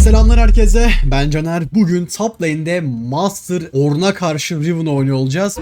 Selamlar herkese. Ben Caner. Bugün top lane'de Master Orn'a karşı Riven oynuyor olacağız.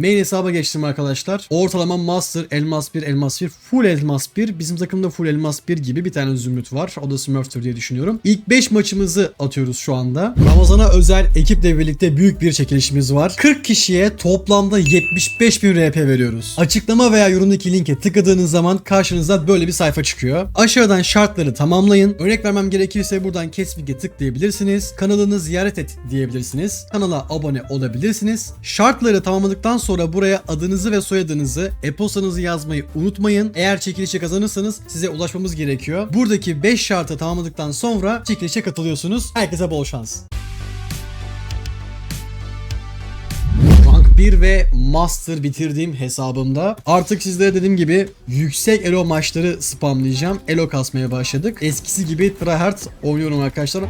Main hesaba geçtim arkadaşlar. Ortalama Master, Elmas 1, Elmas 1, Full Elmas 1. Bizim takımda Full Elmas 1 gibi bir tane zümrüt var. O da Smurf'tür diye düşünüyorum. İlk 5 maçımızı atıyoruz şu anda. Ramazan'a özel ekiple birlikte büyük bir çekilişimiz var. 40 kişiye toplamda 75 bin RP veriyoruz. Açıklama veya yorumdaki linke tıkladığınız zaman karşınıza böyle bir sayfa çıkıyor. Aşağıdan şartları tamamlayın. Örnek vermem gerekirse buradan Kesvik'e tıklayabilirsiniz. Kanalını ziyaret et diyebilirsiniz. Kanala abone olabilirsiniz. Şartları tamamladıktan sonra buraya adınızı ve soyadınızı, e-postanızı yazmayı unutmayın. Eğer çekilişe kazanırsanız size ulaşmamız gerekiyor. Buradaki 5 şartı tamamladıktan sonra çekilişe katılıyorsunuz. Herkese bol şans. Rank 1 ve Master bitirdiğim hesabımda artık sizlere dediğim gibi yüksek elo maçları spamlayacağım. Elo kasmaya başladık. Eskisi gibi tryhard oynuyorum arkadaşlar.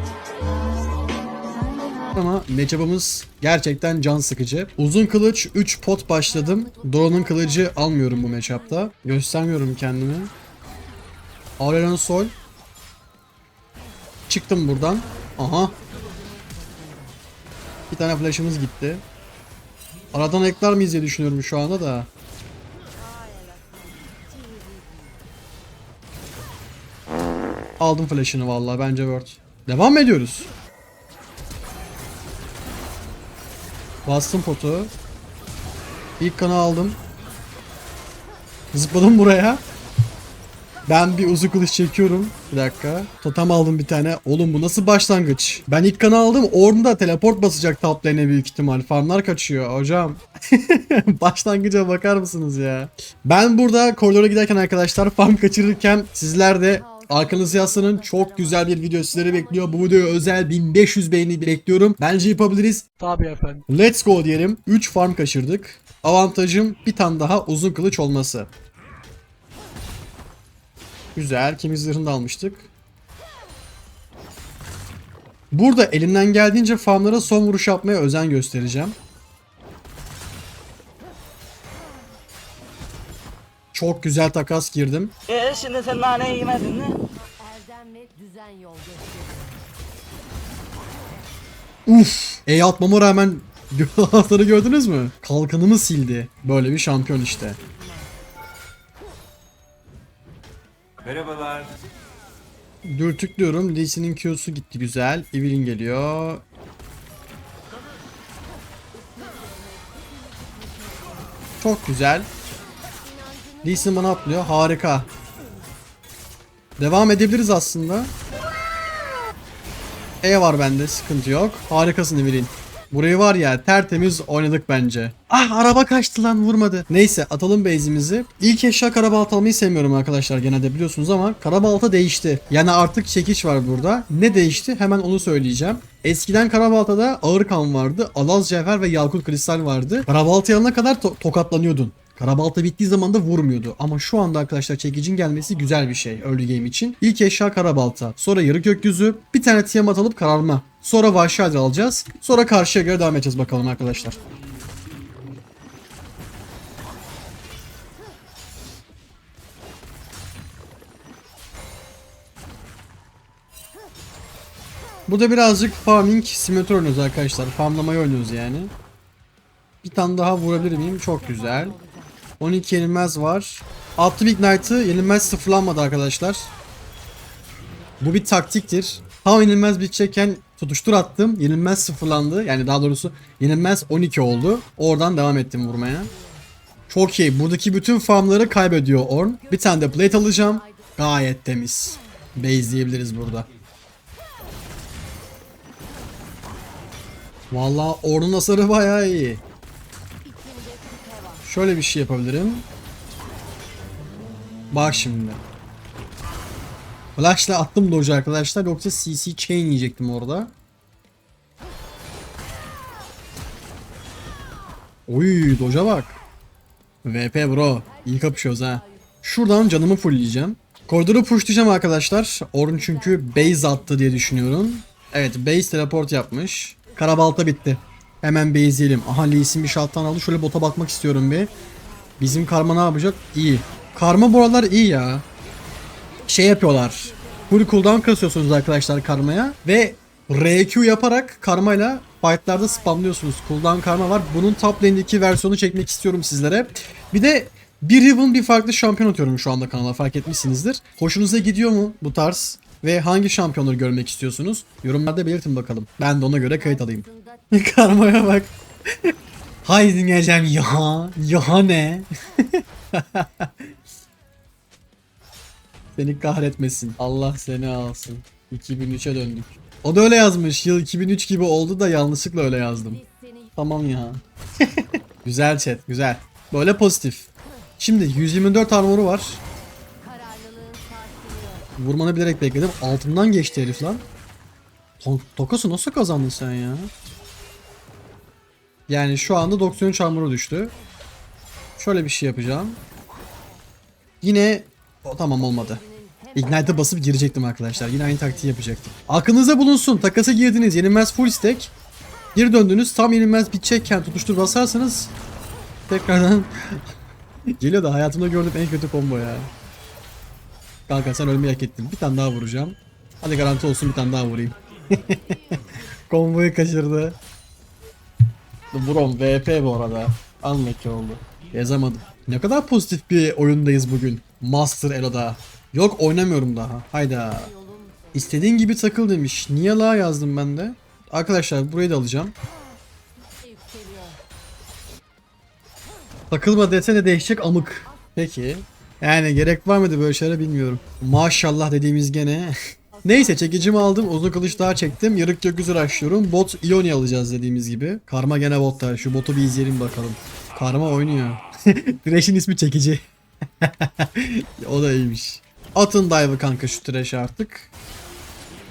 Ama matchup'ımız gerçekten can sıkıcı. Uzun kılıç 3 pot başladım. Doran'ın kılıcı almıyorum bu matchup'ta. Göstermiyorum kendimi. Aurelion Sol. Çıktım buradan. Aha. Bir tane flash'ımız gitti. Aradan ekler miyiz diye düşünüyorum şu anda da. Aldım flash'ını vallahi bence word. Devam ediyoruz? Bastım potu. İlk kanı aldım. Zıpladım buraya. Ben bir uzun kılıç çekiyorum. Bir dakika. Totem aldım bir tane. Oğlum bu nasıl başlangıç? Ben ilk kanı aldım. Orada teleport basacak top lane'e büyük ihtimal. Farmlar kaçıyor hocam. Başlangıca bakar mısınız ya? Ben burada koridora giderken arkadaşlar farm kaçırırken sizler de Arkanızı yaslanın. Çok güzel bir video sizleri bekliyor. Bu videoya özel 1500 beğeni bekliyorum. Bence yapabiliriz. Tabii efendim. Let's go diyelim. 3 farm kaçırdık. Avantajım bir tane daha uzun kılıç olması. Güzel. Kimi zırhını da almıştık. Burada elimden geldiğince farmlara son vuruş yapmaya özen göstereceğim. Çok güzel takas girdim. E şimdi sen naneyi yemedin mi? Erdem ve düzen yol gösterir. Uf. E atmama rağmen hasarı gördünüz mü? Kalkanımı sildi. Böyle bir şampiyon işte. Merhabalar. Dürtüklüyorum. Lee Sin'in Q'su gitti güzel. Evelyn geliyor. Çok güzel. Lee Sin bana atlıyor. Harika. Devam edebiliriz aslında. E var bende. Sıkıntı yok. Harikasın Evelyn. Burayı var ya tertemiz oynadık bence. Ah araba kaçtı lan vurmadı. Neyse atalım base'imizi. İlk eşya karabalta almayı sevmiyorum arkadaşlar genelde biliyorsunuz ama karabalta değişti. Yani artık çekiç var burada. Ne değişti hemen onu söyleyeceğim. Eskiden karabaltada ağır kan vardı. Alaz cevher ve yakut kristal vardı. Karabalta alana kadar to- tokatlanıyordun. Karabalta bittiği zaman da vurmuyordu. Ama şu anda arkadaşlar çekicin gelmesi güzel bir şey early game için. İlk eşya karabalta. Sonra yarı gökyüzü. Bir tane tiamat alıp kararma. Sonra vahşi Hydra alacağız. Sonra karşıya göre devam edeceğiz bakalım arkadaşlar. Burada birazcık farming simülatör oynuyoruz arkadaşlar. Farmlamayı oynuyoruz yani. Bir tane daha vurabilir miyim? Çok güzel. 12 yenilmez var. Attım Ignite'ı yenilmez sıfırlanmadı arkadaşlar. Bu bir taktiktir. Tam yenilmez bitecekken tutuştur attım. Yenilmez sıfırlandı. Yani daha doğrusu yenilmez 12 oldu. Oradan devam ettim vurmaya. Çok iyi. Buradaki bütün farmları kaybediyor Orn. Bir tane de plate alacağım. Gayet temiz. Base diyebiliriz burada. Vallahi Orn'un hasarı bayağı iyi. Şöyle bir şey yapabilirim. Bak şimdi. Flash'la attım doge arkadaşlar. Yoksa CC chain yiyecektim orada. Oy doja bak. VP bro. İyi kapışıyoruz ha. Şuradan canımı fullleyeceğim. Koridoru pushlayacağım arkadaşlar. Orun çünkü base attı diye düşünüyorum. Evet base teleport yapmış. Karabalta bitti. Hemen base'leyelim. Aha Lee Sin bir şattan aldı. Şöyle bota bakmak istiyorum bir. Bizim karma ne yapacak? İyi. Karma bu aralar iyi ya. Şey yapıyorlar. full cooldown kasıyorsunuz arkadaşlar karmaya ve RQ yaparak karmayla fightlarda spamlıyorsunuz. Cooldown karma var. Bunun top lane'deki versiyonu çekmek istiyorum sizlere. Bir de bir Riven bir farklı şampiyon atıyorum şu anda kanala fark etmişsinizdir. Hoşunuza gidiyor mu bu tarz? Ve hangi şampiyonları görmek istiyorsunuz? Yorumlarda belirtin bakalım. Ben de ona göre kayıt alayım. Karmaya bak. Haydi dinleyeceğim ya. Ya ne? seni kahretmesin. Allah seni alsın. 2003'e döndük. O da öyle yazmış. Yıl 2003 gibi oldu da yanlışlıkla öyle yazdım. Tamam ya. güzel chat, güzel. Böyle pozitif. Şimdi 124 armoru var. Vurmanı bilerek bekledim. Altından geçti herif lan. Tokas'ı nasıl kazandın sen ya? Yani şu anda 93 armoru düştü. Şöyle bir şey yapacağım. Yine o tamam olmadı. Ignite'e basıp girecektim arkadaşlar. Yine aynı taktiği yapacaktım. Aklınıza bulunsun. Takasa girdiniz. Yenilmez full stack. Geri döndünüz. Tam yenilmez bitecekken tutuştur basarsanız tekrardan geliyor da hayatımda gördüğüm en kötü combo ya. Kanka sen ölmeyi hak ettin. Bir tane daha vuracağım. Hadi garanti olsun bir tane daha vurayım. Komboyu kaçırdı. Brom VP bu arada. Unlucky oldu. Yazamadım. Ne kadar pozitif bir oyundayız bugün. Master Elo'da. Yok oynamıyorum daha. Hayda. İstediğin gibi takıl demiş. Niye la yazdım ben de? Arkadaşlar burayı da alacağım. Takılma desene değişecek amık. Peki. Yani gerek var mıydı böyle şeylere bilmiyorum. Maşallah dediğimiz gene. Neyse çekicimi aldım. Uzun kılıç daha çektim. Yarık gökyüzü açıyorum. Bot Ioni alacağız dediğimiz gibi. Karma gene botta. Şu botu bir izleyelim bakalım. Karma oynuyor. Thresh'in ismi çekici. o da iyiymiş. Atın dive'ı kanka şu Thresh'e artık.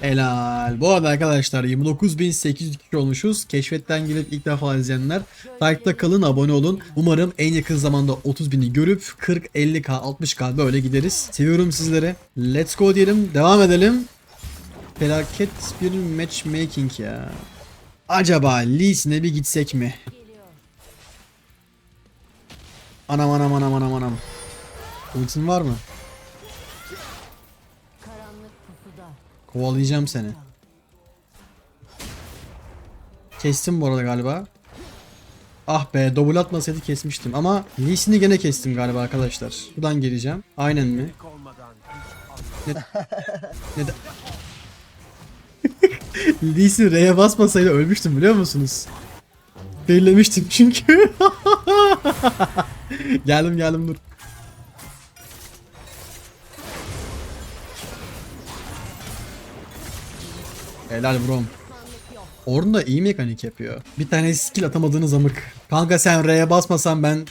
Helal. Bu arada arkadaşlar 29.800 kişi olmuşuz. Keşfetten gelip ilk defa izleyenler Like'da kalın abone olun. Umarım en yakın zamanda 30.000'i görüp 40, 50k, 60k böyle gideriz. Seviyorum sizleri. Let's go diyelim. Devam edelim. Felaket bir matchmaking ya. Acaba Lee'sine bir gitsek mi? Anam anam anam anam anam. Ultin var mı? Kovalayacağım seni. Kestim bu arada galiba. Ah be double atmasaydı kesmiştim ama Lee'sini gene kestim galiba arkadaşlar. Buradan geleceğim. Aynen mi? Ne? ne de... Lee'sin R'ye basmasaydı ölmüştüm biliyor musunuz? Belirlemiştim çünkü. geldim geldim dur. Helal brom. Orun da iyi mekanik yapıyor. Bir tane skill atamadığınız amık. Kanka sen R'ye basmasan ben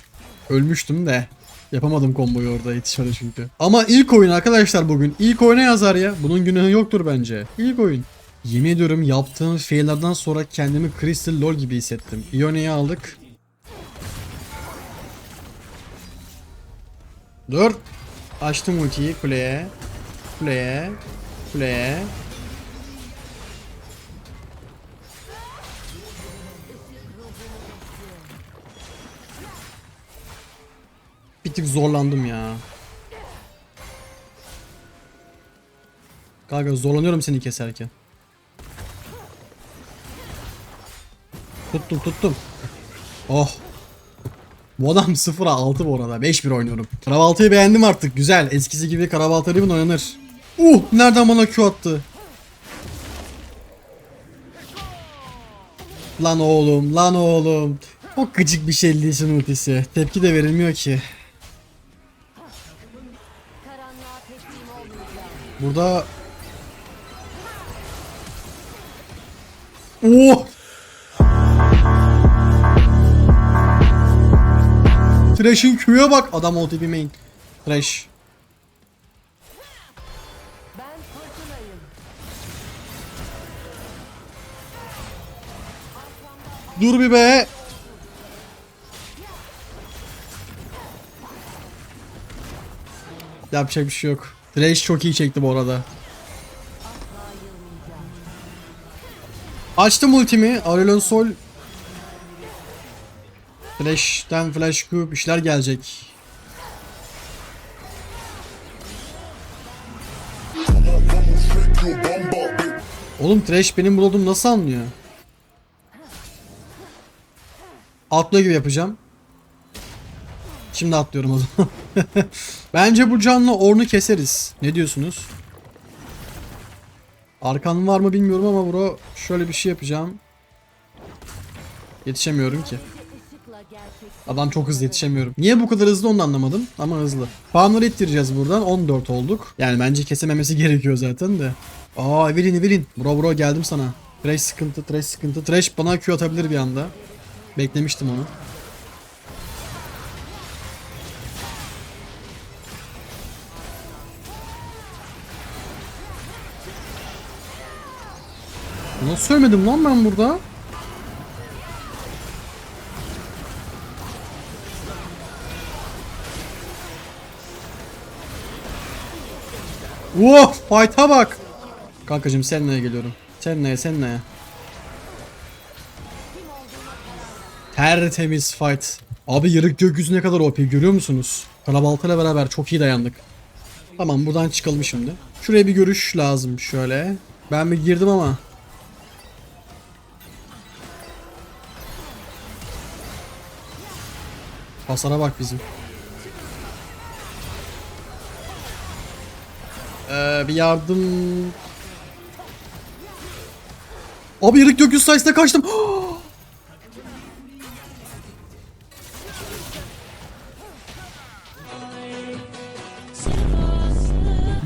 ölmüştüm de. Yapamadım komboyu orada yetişmedi çünkü. Ama ilk oyun arkadaşlar bugün. İlk oyuna yazar ya. Bunun günahı yoktur bence. İlk oyun. Yemin ediyorum yaptığım faillerden sonra kendimi Crystal Lol gibi hissettim. Ione'yi aldık. Dur. Açtım ultiyi kuleye. Kuleye. Kuleye. Bir tık zorlandım ya. Kanka zorlanıyorum seni keserken. Tuttum tuttum. Oh. Bu adam 0'a 6 bu arada. 5-1 oynuyorum. Karabaltayı beğendim artık. Güzel. Eskisi gibi Karabalta Riven oynanır. Uh! Nereden bana Q attı? Lan oğlum, lan oğlum. Çok gıcık bir şey Lee'sin ultisi. Tepki de verilmiyor ki. Burada Oh! Thresh'in Q'ya bak. Adam OTP main. Thresh. Dur bir be. Yapacak bir şey yok. Thresh çok iyi çekti bu arada. Açtım ultimi. Aurelion Sol. Flash'ten flash bir şeyler gelecek. Oğlum Thresh benim burada olduğumu nasıl anlıyor? Atlıyor gibi yapacağım. Şimdi atlıyorum o zaman. Bence bu canlı Orn'u keseriz. Ne diyorsunuz? Arkan var mı bilmiyorum ama bro şöyle bir şey yapacağım. Yetişemiyorum ki. Adam çok hızlı yetişemiyorum. Niye bu kadar hızlı onu anlamadım ama hızlı. Farmları ittireceğiz buradan. 14 olduk. Yani bence kesememesi gerekiyor zaten de. Aa Evelyn Evelyn. Bro bro geldim sana. Trash sıkıntı, Trash sıkıntı. Trash bana Q atabilir bir anda. Beklemiştim onu. Nasıl ölmedim lan ben burada? Wow, fight'a bak. Kankacım seninle geliyorum. Seninle, seninle. Tertemiz fight. Abi yarık gökyüzü ne kadar OP görüyor musunuz? Karabaltayla beraber çok iyi dayandık. Tamam buradan çıkalım şimdi. Şuraya bir görüş lazım şöyle. Ben bir girdim ama. Hasara bak bizim. Ee, bir yardım... Abi yarık gökyüzü sayesinde kaçtım.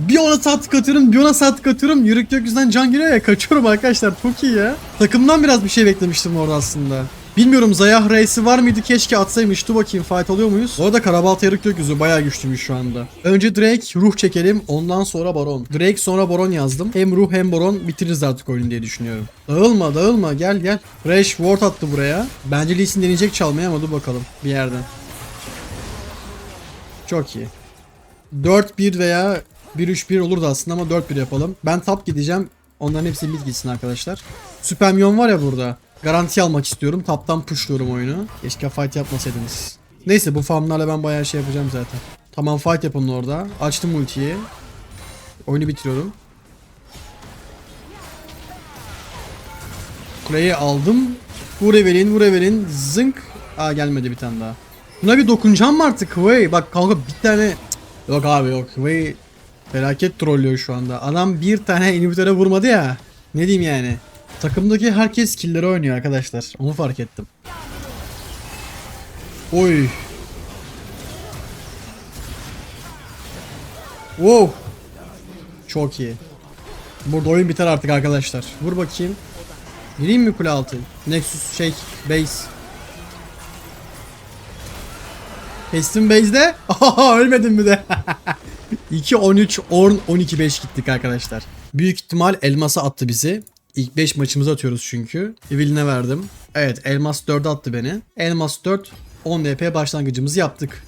bir ona saat atıyorum, bir ona saat atıyorum. Yürük gökyüzünden can geliyor ya kaçıyorum arkadaşlar. Çok iyi ya. Takımdan biraz bir şey beklemiştim orada aslında. Bilmiyorum Zayah Reis'i var mıydı keşke atsaymış. Dur bakayım fight alıyor muyuz? Bu arada Karabalta Yarık Gökyüzü bayağı güçlüymüş şu anda. Önce Drake ruh çekelim ondan sonra Baron. Drake sonra Baron yazdım. Hem ruh hem Baron bitiririz artık oyunu diye düşünüyorum. Dağılma dağılma gel gel. Thresh ward attı buraya. Bence Lee Sin deneyecek çalmaya ama dur bakalım bir yerden. Çok iyi. 4-1 veya 1-3-1 olurdu aslında ama 4-1 yapalım. Ben top gideceğim. Onların hepsi mid gitsin arkadaşlar. Süpermiyon var ya burada. Garanti almak istiyorum. Taptan pushluyorum oyunu. Keşke fight yapmasaydınız. Neyse bu farmlarla ben bayağı şey yapacağım zaten. Tamam fight yapın orada. Açtım ultiyi. Oyunu bitiriyorum. Kuleyi aldım. Vur Evelyn, vur Evelyn. Zınk. Aa gelmedi bir tane daha. Buna bir dokunacağım mı artık? Vay bak kanka bir tane... Yok abi yok. Vay felaket trollüyor şu anda. Adam bir tane inhibitöre vurmadı ya. Ne diyeyim yani. Takımdaki herkes killleri oynuyor arkadaşlar. Onu fark ettim. Oy. Wow. Çok iyi. Burada oyun biter artık arkadaşlar. Vur bakayım. Gireyim mi kule altı? Nexus şey base. Kestim base'de. Aha ölmedim mi de? 2 13 Orn 12 5 gittik arkadaşlar. Büyük ihtimal elmasa attı bizi. İlk 5 maçımızı atıyoruz çünkü. Evelyn'e verdim. Evet elmas 4'e attı beni. Elmas 4 10 DP başlangıcımızı yaptık.